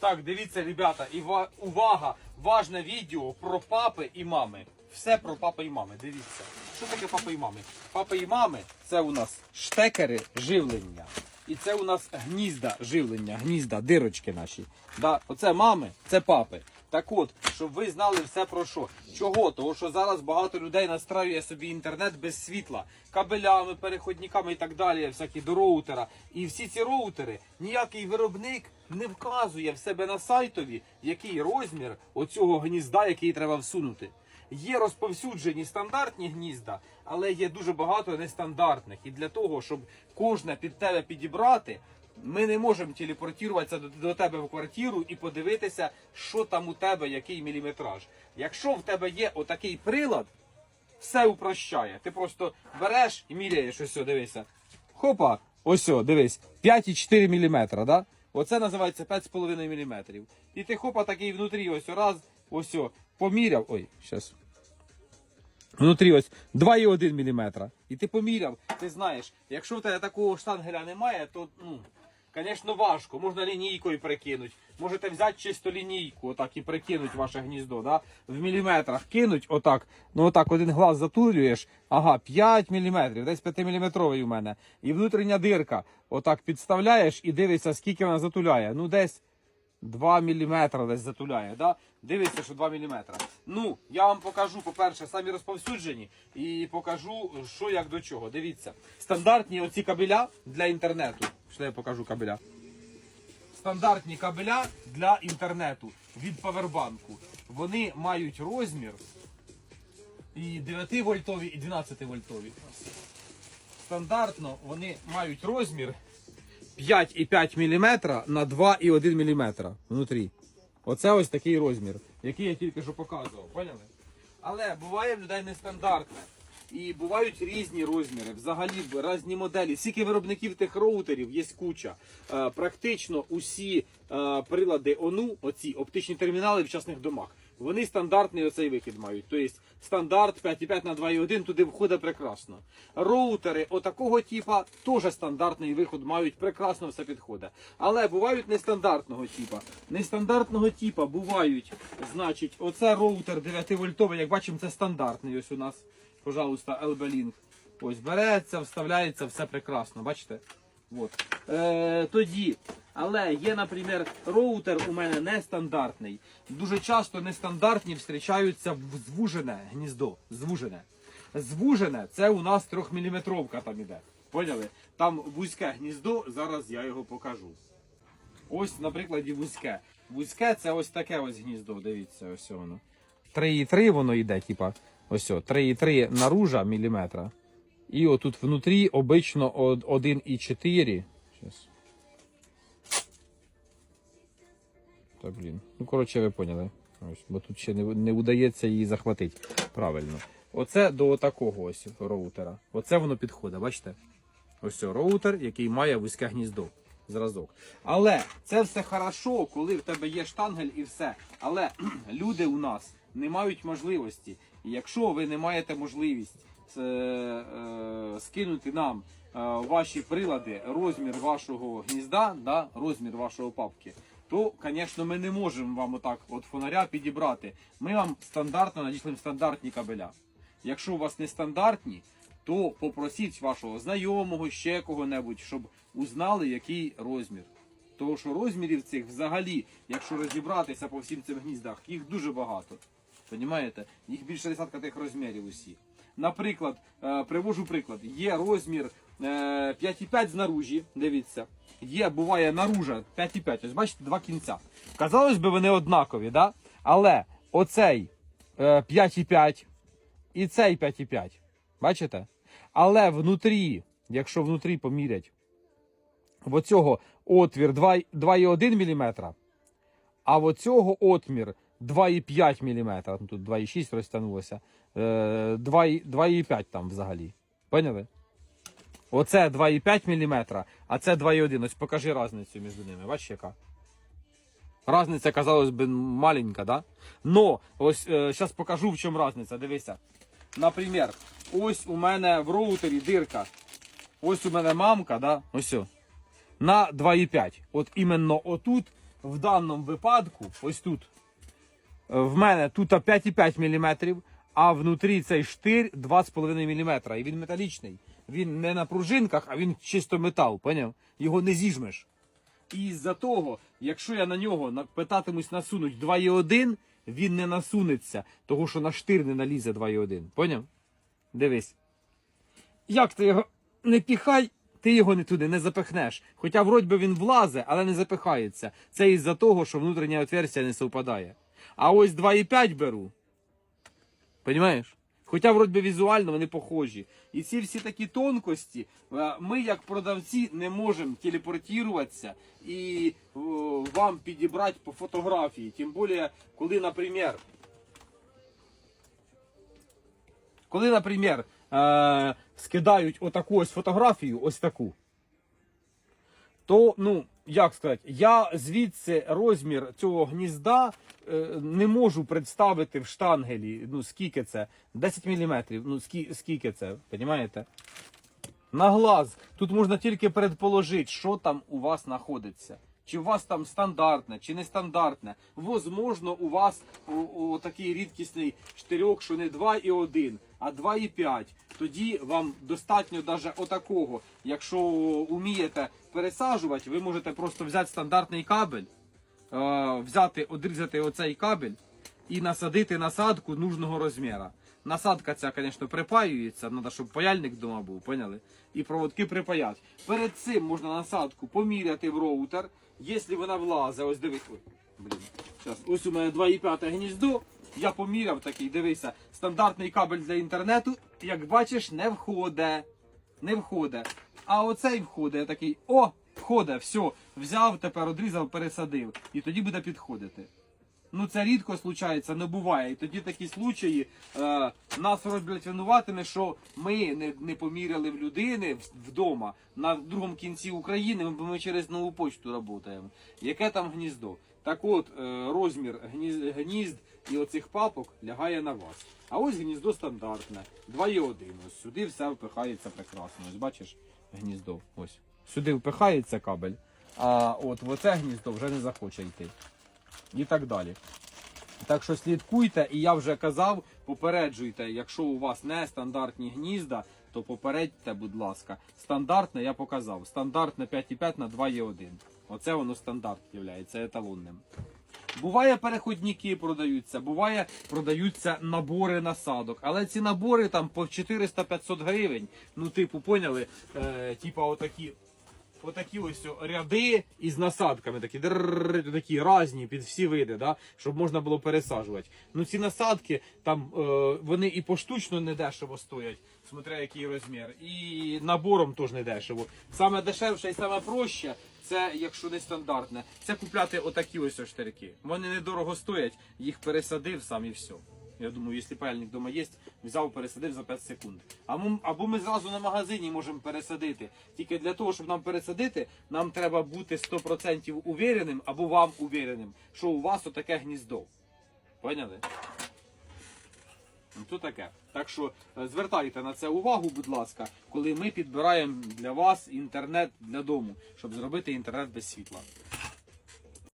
Так, дивіться, ребята, і увага! Важне відео про папи і мами. Все про папи і мами. Дивіться. Що таке папи і мами? Папи і мами це у нас штекери живлення. І це у нас гнізда живлення, гнізда, дирочки наші. Да? Оце мами, це папи. Так от, щоб ви знали все про що. Чого? Того, що зараз багато людей настраює собі інтернет без світла, кабелями, переходниками і так далі, всякі до роутера. І всі ці роутери ніякий виробник не вказує в себе на сайтові, який розмір оцього гнізда, який треба всунути. Є розповсюджені стандартні гнізда, але є дуже багато нестандартних. І для того, щоб кожне під тебе підібрати, ми не можемо телепортуватися до, тебе в квартиру і подивитися, що там у тебе, який міліметраж. Якщо в тебе є отакий прилад, все упрощає. Ти просто береш і міряєш ось, дивися. Хопа, ось, дивись, 5,4 мм, да? Оце називається 5,5 мм. І ти хопа такий внутрі, ось раз, ось, о, поміряв. Ой, щас. Внутрі ось 2,1 мм. І ти поміряв, ти знаєш, якщо в тебе такого штангеля немає, то, ну, звісно, важко. Можна лінійкою прикинути. Можете взяти чисто лінійку, отак і прикинути ваше гніздо, да? в міліметрах кинуть, отак. Ну отак один глаз затулюєш, ага, 5 мм, десь 5 мм у мене. І внутрішня дирка, отак підставляєш і дивишся, скільки вона затуляє. Ну десь 2 мм десь затуляє, да? Дивиться, що 2 мм. Ну, я вам покажу, по-перше, самі розповсюджені і покажу, що як до чого. Дивіться, стандартні оці кабеля для інтернету. Що я покажу кабеля. Стандартні кабеля для інтернету від павербанку. Вони мають розмір і 9 вольтові, і 12 вольтові. Стандартно вони мають розмір 5,5 мм на 2,1 мм внутрі. Оце ось такий розмір, який я тільки що показував. Поняли? Але буває в людей нестандартне. І бувають різні розміри, взагалі різні моделі. Скільки виробників тих роутерів є куча. Е, практично усі е, прилади ОНУ, оці оптичні термінали в частних домах, вони стандартний оцей вихід мають. Тобто стандарт 5,5 на 2,1 туди входить прекрасно. Роутери отакого типа теж стандартний виход мають, прекрасно все підходить. Але бувають нестандартного типа. Нестандартного типа бувають, значить, оце роутер 9 вольтовий, як бачимо, це стандартний. Ось у нас, пожалуйста, LB-Link. Ось береться, вставляється, все прекрасно. Бачите? От. Е, тоді. Але є, наприклад, роутер у мене нестандартний. Дуже часто нестандартні зустрічаються в звужене гніздо. Звужене. Звужене це у нас 3-мм там іде. Поняли? Там вузьке гніздо, зараз я його покажу. Ось, на прикладі, вузьке. Вузьке це ось таке ось гніздо, дивіться, ось воно. 3,3 воно йде, типа, ось, о, 3,3 наружа міліметра. І отут внутрі обично 1,4. Щас. Та блін. Ну, коротше, ви поняли. Ось, бо тут ще не, не удається її захватити. Правильно. Оце до такого ось роутера. Оце воно підходить, бачите? Ось роутер, який має вузьке гніздо. Зразок. Але це все хорошо, коли в тебе є штангель і все. Але люди у нас не мають можливості. І якщо ви не маєте можливість е, е, скинути нам е, ваші прилади, розмір вашого гнізда, да, розмір вашого папки, то, звісно, ми не можемо вам отак от фонаря підібрати. Ми вам стандартно надішлемо стандартні кабеля. Якщо у вас не стандартні, то попросіть вашого знайомого, ще кого-небудь, щоб узнали, який розмір. Тому що розмірів цих взагалі, якщо розібратися по всім цим гніздах, їх дуже багато. Понімаєте? Їх більше десятка тих розмірів усі. Наприклад, е, привожу приклад, є розмір е, 5,5 знаружі, дивіться. Є, буває наружа 5,5. Ось бачите, два кінця. Казалось би, вони однакові, да? але оцей е, 5,5 і цей 5,5. Бачите? Але внутрі, якщо внутрі помірять, оцього отвір 2,1 мм, а оцього отмір 2,5 мм. Тут 2,6 розтягнулося. Е, 2,5 2,5 там взагалі. Поняли? Оце 2,5 мм, а це 2,1. Ось покажи різницю між ними. Бачиш, яка? Разниця, казалось би, маленька, да? Но, ось зараз покажу, в чому різниця. Дивися. Наприклад, ось у мене в роутері дирка. Ось у мене мамка, да? Ось. о, На 2,5. От іменно отут в даному випадку, ось тут, е, в мене тут 5,5 мм, а внутрі цей штир 2,5 мм. І він металічний. Він не на пружинках, а він чисто метал, поняв? Його не зіжмеш. І з-за того, якщо я на нього питатимусь насунуть 2,1, він не насунеться, того що на штир не налізе 2,1. Поняв? Дивись. Як ти його не піхай, ти його не туди не запихнеш. Хоча вроді він влазе, але не запихається. Це із-за того, що внутрішня отверстя не совпадає. А ось 2,5 беру. Понімаєш? Хоча вроді візуально вони похожі. І ці всі такі тонкості, е, ми як продавці не можемо телепортуватися і е, вам підібрати по фотографії. Тим більше, коли, наприклад, коли, наприклад, е, скидають отаку ось фотографію, ось таку, то, ну, як сказати, я звідси розмір цього гнізда е, не можу представити в штангелі. Ну, скільки це? 10 мм. Ну, скільки, це, розумієте? На глаз. Тут можна тільки предположити, що там у вас знаходиться. Чи у вас там стандартне, чи нестандартне. Возможно, у вас о, такий рідкісний штирьок, що не 2,1, а 2,5. Тоді вам достатньо даже отакого. Якщо вмієте пересаджувати, ви можете просто взяти стандартний кабель, е, взяти, одрізати оцей кабель і насадити насадку нужного розміру. Насадка ця, звісно, припаюється, треба, щоб паяльник вдома був, поняли? І проводки припаять. Перед цим можна насадку поміряти в роутер, якщо вона влазить, ось дивись. Блін. Щас. Ось у мене 2,5 гніздо. Я поміряв такий, дивися, стандартний кабель для інтернету, як бачиш, не входить. Не входить. А оцей входить, я такий, о, входить, все, взяв, тепер одрізав, пересадив. І тоді буде підходити. Ну це рідко случається, не буває. І тоді такі случаї е, нас роблять винуватими, що ми не, не поміряли в людини вдома на другому кінці України, бо ми через нову почту працюємо. Яке там гніздо? Так от, е, розмір гнізд, гнізд і оцих папок лягає на вас. А ось гніздо стандартне, 2,1. Ось сюди все впихається прекрасно. Ось бачиш гніздо. Ось. Сюди впихається кабель, а от в оце гніздо вже не захоче йти і так далі. Так що слідкуйте, і я вже казав, попереджуйте, якщо у вас не стандартні гнізда, то попередьте, будь ласка. Стандартне я показав. Стандартне 5,5 на 2,1. Оце воно стандарт є еталонним. Буває переходники продаються, буває продаються набори насадок, але ці набори там по 400-500 гривень. Ну, типу, поняли, е, типа отакі отакі ось ряди із насадками, такі такі різні під всі види, да, щоб можна було пересаджувати. Ну ці насадки там е, вони і поштучно не дешево стоять, смотря який розмір, і набором теж не дешево. Саме дешевше і саме проще. Це, якщо не стандартне, це купляти отакі ось штирки. Вони недорого стоять, їх пересадив сам і все. Я думаю, якщо пальник вдома є, взяв, пересадив за 5 секунд. Або ми зразу на магазині можемо пересадити. Тільки для того, щоб нам пересадити, нам треба бути 100% увіреним або вам увіреним, що у вас отаке гніздо. Поняли? Ну, То таке. Так що е, звертайте на це увагу, будь ласка, коли ми підбираємо для вас інтернет для дому, щоб зробити інтернет без світла.